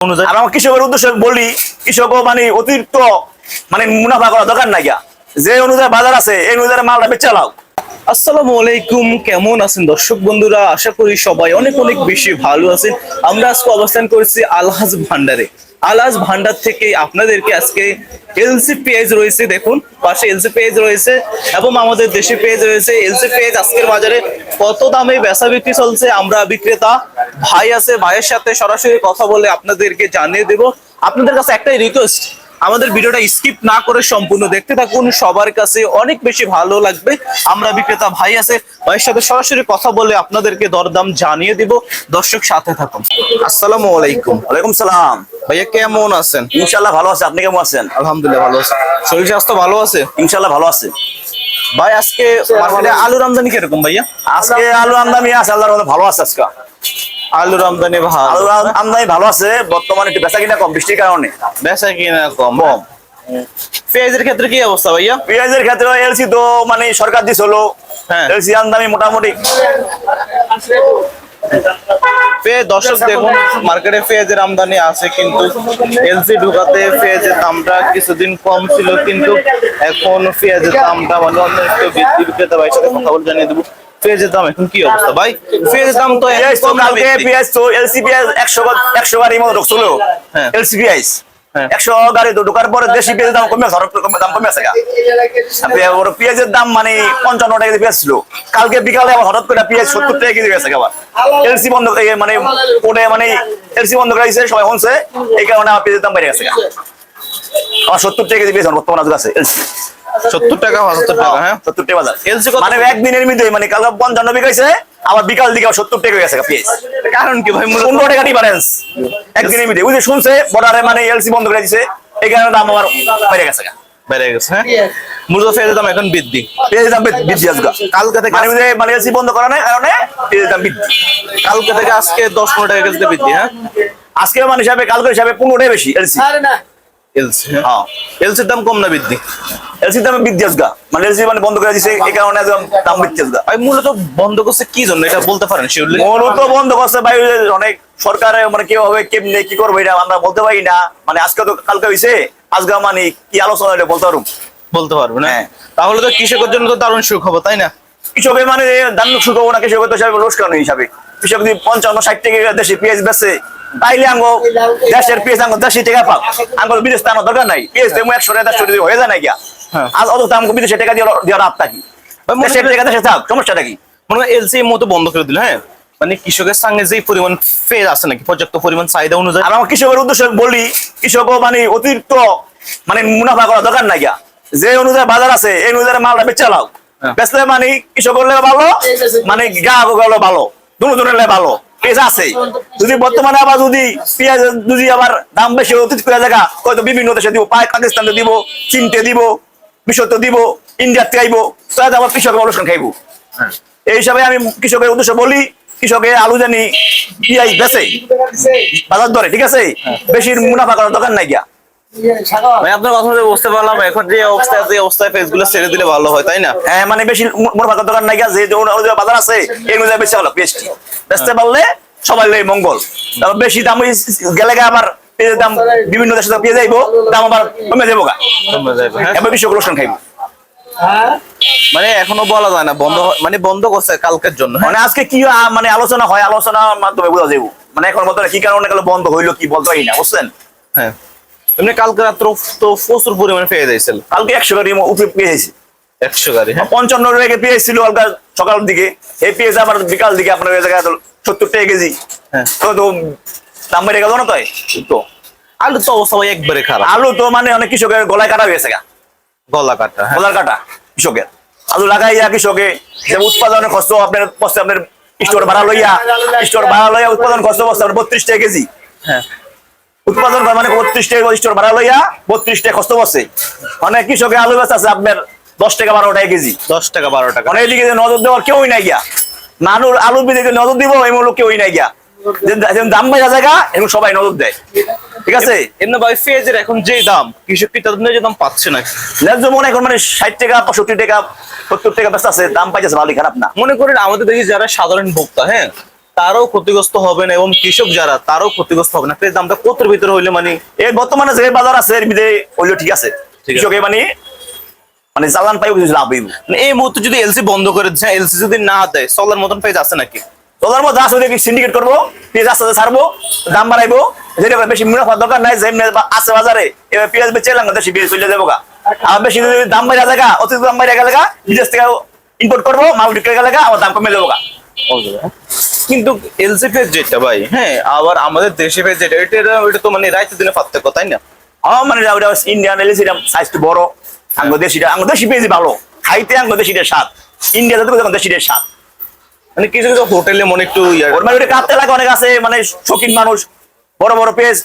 অনুযায়ী আর আমার কৃষকের উদ্দেশ্যে বলি কৃষকও মানে অতিরিক্ত মানে মুনাফা করা দরকার নাই যে অনুযায়ী বাজার আছে এই অনুযায়ী মালটা বেচে লাও আসসালামু আলাইকুম কেমন আছেন দর্শক বন্ধুরা? আশা করি সবাই অনেক অনেক বেশি ভালো আছেন। আমরা আজকে অবস্থান করেছি আলহাজ ভান্ডারে। আলহাজ ভান্ডার থেকে আপনাদেরকে আজকে এলসি পেজ রয়েছে, দেখুন, পাশে এলসি পেজ রয়েছে এবং আমাদের দেশি পেজ রয়েছে। এলসি পেজ আজকের বাজারে কত দামে বেচা বিক্রি চলছে আমরা বিক্রেতা ভাই আছে, ভাইয়ের সাথে সরাসরি কথা বলে আপনাদেরকে জানিয়ে দেব। আপনাদের কাছে একটাই রিকোয়েস্ট আমাদের ভিডিওটা স্কিপ না করে সম্পূর্ণ দেখতে থাকুন। সবার কাছে অনেক বেশি ভালো লাগবে। আমরা বিক্রেতা ভাই আছে ভাইয়ের সাথে সরাসরি কথা বলে আপনাদেরকে দরদাম জানিয়ে দিব। দর্শক সাথে থাকুন। আসসালামু আলাইকুম। ওয়ালাইকুম সালাম। ভাইয়া কেমন আছেন? ইনশাল্লাহ ভালো আছে। আপনি কেমন আছেন? আলহামদুলিল্লাহ ভালো আছে। শরীর স্বাস্থ্য ভালো আছে? ইনশাল্লাহ ভালো আছে। ভাই আজকে আলুর আমদানি কীরকম ভাইয়া? আজকে আলু আমদানি আছে আল্লাহর ভালো আছে আজকে। আলুর আমদানি ভালো। আমদানি ভালো আছে বর্তমানে একটু বেচা কিনা কম বৃষ্টির কারণে। বেচা কিনা কম পেঁয়াজের ক্ষেত্রে কি অবস্থা ভাইয়া? পেঁয়াজের ক্ষেত্রে এলসি তো মানে সরকার দিস হলো হ্যাঁ। এলসি আমদানি মোটামুটি। দর্শক দেখুন মার্কেটে পেঁয়াজের আমদানি আছে কিন্তু এলসি ঢুকাতে পেঁয়াজের দামটা কিছুদিন কম ছিল কিন্তু এখন পেঁয়াজের দামটা মানে অন্য একটু বৃদ্ধি বিক্রেতা সাথে কথা বলে জানিয়ে দেবো। পেঁয়াজের দাম এখন কি অবস্থা? ভাই পেঁয়াজের দাম তো এখন পেঁয়াজ তো কম না কালকে পেঁয়াজ তো এলসি পেঁয়াজ একশো একশো গাড়ি মতো ঢুকছিল। এলসি পেঁয়াজ। একশো গাড়ি তো ঢোকার পরে দেশি পেঁয়াজের দাম কমে দাম কমে আছে গা। আর পে- ওর পেঁয়াজের দাম মানে পঞ্চান্ন টাকা পেঁয়াজ ছিল। কালকে বিকালে আবার হঠাৎ করে পেঁয়াজ সত্তর টাকা কেজি গেছে আবার। এলসি বন্ধ মানে কোর্টে মানে এলসি বন্ধ করে দিয়েছে সবাই হনছে এই কারণে আমার পেঁয়াজের দাম বেড়ে গেছে আমার সত্তর টাকা কেজি এখন বর্তমান আছে এলসি সত্তর টাকা পঁচাত্তর টাকা হ্যাঁ? সত্তর টাকা বাজার। LC মানে একদিনের মধ্যে মানে কালকে পঞ্চান্ন বিকাইছে আবার বিকাল দিকে সত্তর টাকা গেছে গা কারণ কি ভাই পনেরো টাকা ডিফারেন্স একদিনের মধ্যে। ওই যে শুনছে বর্ডারে মানে এলসি বন্ধ করে দিছে এই কারণে দাম আমার বেড়ে গেছে বেড়ে গেছে হ্যাঁ? মূলত পেঁয়াজের দাম এখন বৃদ্ধি। পেঁয়াজের দাম বৃদ্ধি বৃদ্ধি আজকে। কালকে থেকে মানে এলসি কারণে পেঁয়াজের দাম বৃদ্ধি। কালকে থেকে আজকে দশ পনেরো টাকা কেজিতে বৃদ্ধি হ্যাঁ? আজকে মানে হিসাবে কালকে হিসাবে পনেরোটাই বেশি এলসি এলসি হ্যাঁ? এলসির দাম কম না বৃদ্ধি? এলসির দাম বৃদ্ধি আজকে মানে এলসি মানে বন্ধ করে দিছে এই কারণে দাম বৃদ্ধি ভাই মূলত বন্ধ করছে কি জন্য? এটা বলতে পারেন মূলত বন্ধ করছে ভাই অনেক সরকারে মানে কি হবে কেমনে কি করবে এটা আমরা বলতে পারি না। মানে আজকে তো কালকে আজকে মানে কি আলোচনা এটা বলতে পারুম? বলতে পারবে না? হ্যাঁ। তাহলে তো কৃষকের জন্য তো দারুণ সুখবর তাই না? কৃষকের মানে দাম শুকাবো না কৃষকের তো লোকসান হিসাবে। কৃষক যদি পঞ্চান্ন ষাট টাকা দেশে পেঁয়াজ বেচে তাইলে আঙ্গো দেশের পেঁয়াজ আঙ্গ দেশি টাকা পাক আঙ্গ বিদেশ টানো দরকার নাই। পেঁয়াজ দেবো একশো টাকা দেড়শো টাকা হয়ে যায় না গিয়া। হ্যাঁ। আজ অত দাম বিদেশে টাকা দিয়ে দেওয়ার আপ থাকি মনে দেশের টাকা দেশে থাক সমস্যাটা কি? মনে হয় এলসি মতো বন্ধ করে দিল হ্যাঁ? মানে কৃষকের সঙ্গে যে পরিমাণ ফের আছে নাকি পর্যাপ্ত পরিমাণ চাহিদা অনুযায়ী। আর আমার কৃষকের উদ্দেশ্যে বলি কৃষকও মানে অতিরিক্ত মানে মুনাফা করা দরকার নাই গিয়া। যে অনুযায়ী বাজার আছে এই অনুযায়ী মালটা বেচে লাও। হ্যাঁ। বেচলে মানে কৃষক হলে ভালো মানে হলে ভালো দুটো জনের ভালো। আছে। যদি বর্তমানে আবার যদি পেঁয়াজ যদি আবার দাম বেশি অতীত করে জায়গা হয়তো বিভিন্ন দেশে দিব পাকিস্তানে দিব চীনতে দিব বিশ্বতে দিব ইন্ডিয়াতে খাইব তাহলে আবার কৃষক অনুষ্ঠান খাইব। এই হিসাবে আমি কৃষকের উদ্দেশ্যে বলি কৃষকের আলু জানি পিঁয়াজ বেচে বাজার দরে ঠিক আছে? বেশি মুনাফা করার দরকার নাই গিয়া। ভাই আপনার কথা বুঝতে পারলাম এখন যে অবস্থায় যে অবস্থায় ফেসগুলো ছেড়ে দিলে ভালো হয় তাই না? হ্যাঁ মানে বেশি মু- মুনাফা করার নাই যে যে- যে বাজার আছে এই অনুযায়ী বেশি ভালো পেস্টি বেচতে পারলে সবাই লই মঙ্গল। তারপর বেশি দাম গেলে আবার পেঁয়াজের দাম বিভিন্ন দেশে পেয়ে যাইবো দাম আবার কমে যাব গা। হ্যাঁ? এবার কৃষক লোকসান খাইবো। মানে এখনও বলা যায় না বন্ধ মানে বন্ধ করছে কালকের জন্য হ্যাঁ? মানে আজকে কি মানে আলোচনা হয় আলোচনার মাধ্যমে বোঝা যাব মানে এখন বলতে কি কারণে গেল বন্ধ হইল কি বলতে পারি না বুঝছেন? হ্যাঁ। এমনি কালকে রাত্র তো প্রচুর পরিমাণে পেয়ে যাইছিল কালকে একশো গাড়ি উপরে পেয়েছি একশো গাড়ি হ্যাঁ। পঞ্চান্ন টাকা পেঁয়াজ ছিল হালকা সকালের দিকে। এই পেঁয়াজ আবার বিকাল দিকে আপনার ওই জায়গায় সত্তর টাকা কেজি। হ্যাঁ। তো তো দাম বেড়ে গেল না তাই? তো আলু তো অবস্থা একবারে খারাপ। আলু তো মানে অনেক কৃষকের গলায় কাটা হয়েছে গা। গলা কাটা হ্যাঁ। গলার কাটা কৃষকের। আলু লাগাই যা কৃষকে। যে উৎপাদনের খরচ আপনার আপনার স্টোর ভাড়া লইয়া স্টোর ভাড়া লইয়া উৎপাদন খরচ বস্তা আপনার বত্রিশ টাকা কেজি। হ্যাঁ। উৎপাদন করে মানে বত্রিশ টাকা স্টোর ভাড়া লইয়া বত্রিশ টাকা খরচ বসে। অনেক কৃষকের আলু বেচা আছে আপনার দশ টাকা বারো টাকা কেজি। দশ টাকা বারো টাকা। মানে এদিকে নজর দেওয়ার কেউই নাই গিয়া। মানুষ আলুর দিকে নজর দিব এই মূল্য কেউই নাই গিয়া। দাম বেজা জায়গা এবং সবাই নজর দেয়। ঠিক আছে? এমনি ভাই পেঁয়াজের এখন যে দাম কৃষক যে দাম পাচ্ছে না? ন্যায্য মনে এখন মানে ষাট টাকা পঁয়ষট্টি টাকা সত্তর টাকা ব্যস্ত আছে দাম পাইতেছে ভালোই খারাপ না। মনে করেন আমাদের দেখি যারা সাধারণ ভোক্তা হ্যাঁ তারাও ক্ষতিগ্রস্ত হবে না এবং কৃষক যারা তারাও ক্ষতিগ্রস্ত হবে না। দামটা কতর ভিতরে হইলে মানে এর বর্তমানে যে বাজার আছে এর মধ্যে ওইগুলো ঠিক আছে। ঠিক কৃষকে মানে মানে চালান পাই কিছু লাভ হইব। মানে এই মুহূর্তে যদি এলসি বন্ধ করে দিচ্ছে এলসি যদি না দেয় চলার মতন পেঁয়াজ আছে নাকি? তোদের মধ্যে আসলে সিন্ডিকেট করব পেঁয়াজ আস্তে আস্তে ছাড়বো দাম বাড়াইবো যেটা বেশি মুনাফা দরকার নাই যেমনি আছে বাজারে এবার পেঁয়াজ বেচে এলাম দেশি পেঁয়াজ চলে যাব আর বেশি দাম বাইরে জায়গা অতিরিক্ত দাম বাইরে গেলে বিদেশ থেকে ইম্পোর্ট করব মাল বিক্রি গেলে আমার দাম কমে যাব কিন্তু এলসি পেঁয়াজ যেটা ভাই হ্যাঁ আবার আমাদের দেশে পেঁয়াজ যেটা এটা এটা তো মানে রাইতে দিনে পার্থক্য তাই না? আমার মানে ওটা ইন্ডিয়ান এলিস এটা সাইজটা বড় আঙ্গ দেশিটা আঙ্গ দেশি পেঁয়াজ ভালো। খাইতে আঙ্গ দেশিটার স্বাদ। ইন্ডিয়াতে তো দেখুন দেশিটার স্বাদ। মানে কিছু কিছু হোটেলে মনে একটু মানে ওটা কাটতে লাগে অনেক আছে মানে শৌখিন মানুষ বড় বড় পেঁয়াজ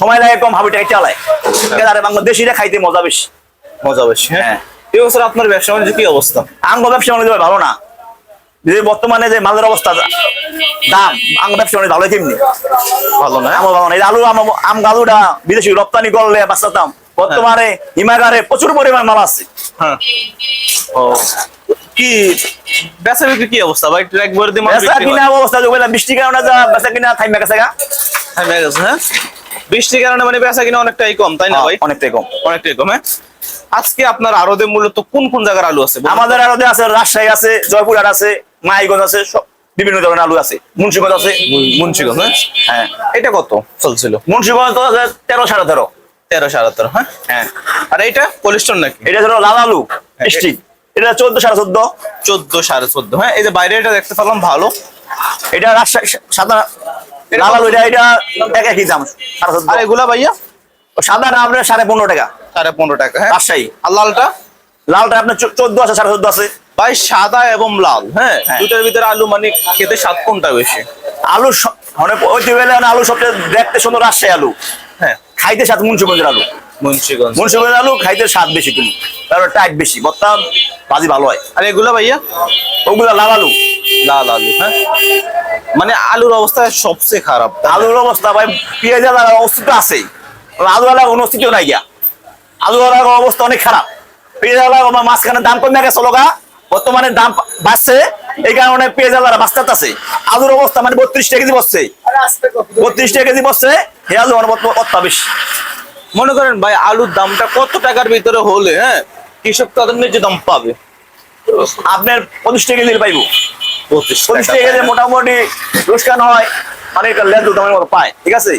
সময় লাগে কম হাবিটাকে চালায়। আর বাংলাদেশিরা খাইতে মজা বেশি। মজা বেশি হ্যাঁ? হ্যাঁ। এই বছর আপনার ব্যবসা বাণিজ্য কি অবস্থা? আঙ্গ ব্যবসা বাণিজ্য ভালো না। যে বর্তমানে যে মালের অবস্থা দাম আঙ্গ ব্যবসা বাণিজ্য ভালো কেমনি ভালো না আম ভালো না। এই আলু আম আম আলুটা বিদেশি রপ্তানি করলে বাঁচাতাম। বর্তমানে হিমাগারে প্রচুর পরিমাণ মাল আছে। হ্যাঁ। ও। কি বেচা বিক্রি কি অবস্থা? ভাই একটু একবার দিয়ে বেচা কিনা অবস্থা যে বললাম বৃষ্টির কারণে যা বেচা কিনা থাইমা গেছে গা। হ্যাঁ গেছে হ্যাঁ? বৃষ্টির কারণে মানে বেচা কিনা অনেকটাই কম তাই না ভাই? অনেকটাই কম। অনেকটাই কম হ্যাঁ? আজকে আপনার আরদে মূলত কোন কোন জায়গার আলু আছে আমাদের আরও আছে রাজশাহী আছে জয়পুরহাট আছে মাইগঞ্জ আছে বিভিন্ন ধরনের আলু আছে। মুন্সিগঞ্জ আছে মুন্সিগঞ্জ হ্যাঁ? হ্যাঁ। এটা কত চলছিল? মুন্সিগঞ্জ তো তেরো সাড়ে তেরো। তেরো সাড়ে তেরো হ্যাঁ? হ্যাঁ। আর এটা কোলেস্ট্রন নাকি? এটা ধরো লাল আলু স্টিক এটা চোদ্দ সাড়ে চোদ্দ। চোদ্দ সাড়ে চোদ্দ হ্যাঁ? এই যে বাইরে এটা দেখতে পেলাম ভালো। এটা রাজশাহী সাদা লাল আলু এটা এটা এক একই দাম সাড়ে চোদ্দ। আর এগুলা ভাইয়া? সাদা আপনার সাড়ে পনেরো টাকা। সাড়ে পনেরো টাকা হ্যাঁ? রাজশাহী। আর লালটা? লালটা আপনার চোদ্দ আছে সাড়ে চোদ্দ আছে। ভাই সাদা এবং লাল হ্যাঁ? হ্যাঁ। দুটার ভিতরে আলু মানে খেতে স্বাদ কোনটা বেশি? আলু মানে ওইতে আলু সবচেয়ে দেখতে সুন্দর রাজশাহী আলু। হ্যাঁ। খাইতে স্বাদ মুন্সিগঞ্জের আলু। মুন্সিগঞ্জ। মুন্সিগঞ্জের আলু খাইতে স্বাদ বেশি তুমি তারপর টাইট বেশি বাজি ভালো হয়। আর এগুলা ভাইয়া? ওগুলা লাল আলু। লাল আলু হ্যাঁ? মানে আলুর অবস্থা সবচেয়ে খারাপ। আলুর অবস্থা ভাই পেঁয়াজ আলার অস্তিত্ব আছে আলু আলার কোনো অস্তিত্ব নাই গিয়া। আলু অবস্থা অনেক খারাপ। পেঁয়াজ আলার আমার মাঝখানে দাম কমে গেছে লগা বর্তমানে দাম বাড়ছে এই কারণে পেঁয়াজ আলার বাঁচতে আছে আলুর অবস্থা মানে বত্রিশ টাকা কেজি বসছে। বত্রিশ টাকা কেজি বসছে এই আলু আমার বর্তমান অত্যাধিক বেশি মনে করেন ভাই আলুর দামটা কত টাকার ভিতরে হলে হ্যাঁ? কৃষক তাদের ন্যায্য দাম পাবে। আপনার পঁচিশ টাকা কেজি পাইবো। পঁচিশ টাকা। কেজি মোটামুটি লোকসান হয় মানে একটা লেজ দামের মতো পায় ঠিক আছে?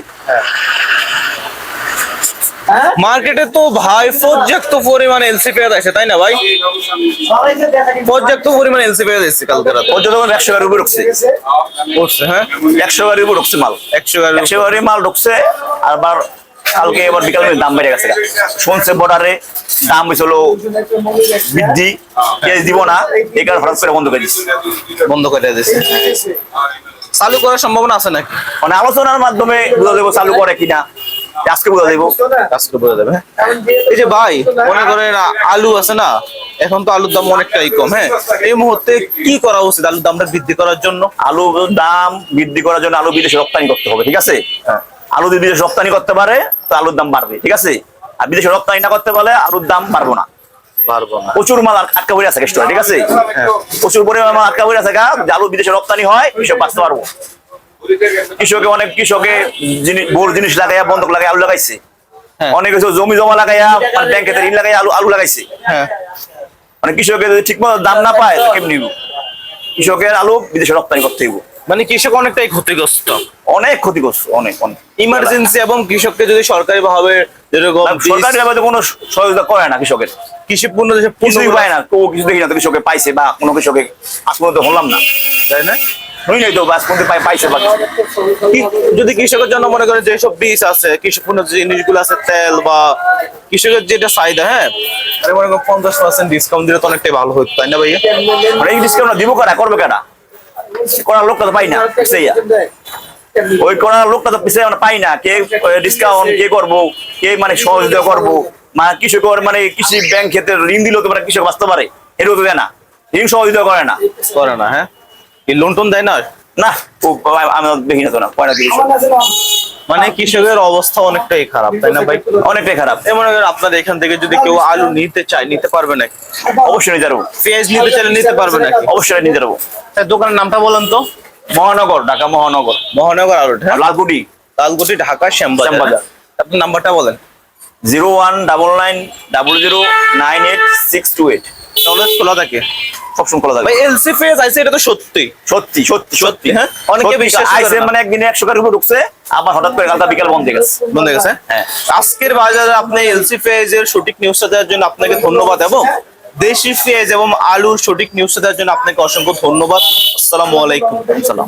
মার্কেটে তো ভাই পর্যাপ্ত পরিমাণ এলসি পেঁয়াজ আছে তাই না ভাই? পর্যাপ্ত পরিমাণ এলসি পেঁয়াজ এসেছে কালকে রাতে। পর্যটন একশো গাড়ির উপরে ঢুকছে। করছে হ্যাঁ? একশো গাড়ির উপরে ঢুকছে মাল। একশো গাড়ি একশো গাড়ি মাল ঢুকছে আর আবার কালকে এবার বিকালে দাম বেড়ে গেছে শুনছে বর্ডারে দাম হয়েছিল বৃদ্ধি পেঁয়াজ দিব না এই কারণে হঠাৎ করে বন্ধ করে দিচ্ছে বন্ধ করে দিয়েছে চালু করার সম্ভাবনা আছে নাকি? মানে আলোচনার মাধ্যমে বোঝা দেবো চালু করে কিনা। আজকে বোঝা দেবো। আজকে বলে দেবে হ্যাঁ? এই যে ভাই মনে করেন আলু আছে না এখন তো আলুর দাম অনেকটাই কম হ্যাঁ। এই মুহূর্তে কি করা উচিত আলুর দামটা বৃদ্ধি করার জন্য? আলু দাম বৃদ্ধি করার জন্য আলু বিদেশে রপ্তানি করতে হবে ঠিক আছে? আলু যদি বিদেশে রপ্তানি করতে পারে তো আলুর দাম বাড়বে ঠিক আছে? আর বিদেশে রপ্তানি না করতে পারলে আলুর দাম বাড়বো না। প্রচুর মাল আট- আটকা পড়ে আছে ঠিক আছে? প্রচুর পরিমাণ মাল আটকা পড়ে আছে আলু বিদেশে রপ্তানি হয় কৃষক বাঁচতে পারব। কৃষকে অনেক কৃষকে বোর জিনিস লাগাইয়া বন্ধক লাগাই আলু লাগাইছে। হ্যাঁ। অনেক কিছু জমি জমা লাগাইয়া ব্যাংকে ঋণ লাগাইয়া আলু আলু লাগাইছে। হ্যাঁ। মানে কৃষকের যদি ঠিক মতো দাম না পায় কেমনি নিব? কৃষকের আলু বিদেশে রপ্তানি করতে হইব। মানে কৃষক অনেকটাই ক্ষতিগ্রস্ত। অনেক ক্ষতিগ্রস্ত অনেক অনেক। ইমার্জেন্সি এবং কৃষককে যদি সরকারি ভাবে যেরকম সরকারি ভাবে কোনো সহযোগিতা করে না কৃষকের। কৃষি পণ্য দেশে কিছুই পায় না কেউ কিছু দেখি না কৃষকে পাইছে বা কোনো কৃষকে আজ পর্যন্ত হলাম না। তাই না? পাইছে যদি কৃষকের জন্য মনে করেন যেসব বীজ আছে কৃষি পণ্য জিনিসগুলো আছে তেল বা কৃষকের যেটা চাহিদা হ্যাঁ? আরে মনে করেন পঞ্চাশ পার্সেন্ট ডিসকাউন্ট দিলে তো অনেকটাই ভালো হতো তাই না ভাইয়া? মানে এই ডিসকাউন্ট দিব কারা? করবে কারা? করার লোকটা তো পাই না ওই করার লোকটা তো পিছিয়ে আমরা পাই না কে ডিসকাউন্ট কে করব কে মানে সহযোগিতা করব? মানে কৃষকের মানে কৃষি ব্যাংক ক্ষেত্রে ঋণ দিলেও তো মানে কৃষক বাঁচতে পারে এটাও তো দেয় না। ঋণ সহযোগিতা করে না। করে না হ্যাঁ? কি লোন টোন দেয় না? না ও আমি দেখি না তো না পয়না দিকে মানে কৃষকের অবস্থা অনেকটাই খারাপ তাই না ভাই? অনেকটাই খারাপ। এ মনে করেন আপনার এখান থেকে যদি কেউ আলু নিতে চায় নিতে পারবে নাকি? অবশ্যই নিতে পারব। পেঁয়াজ নিতে চাইলে নিতে পারবে নাকি? অবশ্যই নিতে পারব। তাই দোকানের নামটা বলেন তো। মহানগর ঢাকা মহানগর। মহানগর আলু হ্যাঁ? লালকুটি লালগুটি ঢাকা শ্যামবাজার। শ্যামবাজার। আপনার নাম্বারটা বলেন। Zero one double nine double zero nine eight six two eight. তাহলে খোলা থাকে। সবসময় খোলা থাকবে ভাই এলসি ফেজ আছে এটা তো সত্যি। সত্যি সত্যি সত্যি। হ্যাঁ? অনেকে বিশ্বাস মানে একদিনে উপর ঢুকছে আবার হঠাৎ করে কালটা বিকাল বন্ধ হয়ে গেছে। বন্ধ হয়ে গেছে? হ্যাঁ। আজকের বাজারে আপনি এলসি সঠিক নিউজটা দেওয়ার জন্য আপনাকে ধন্যবাদ এবং দেশি পেঁয়াজ এবং আলুর সঠিক নিউজটা দেওয়ার জন্য আপনাকে অসংখ্য ধন্যবাদ। আসসালামু আলাইকুম। সালাম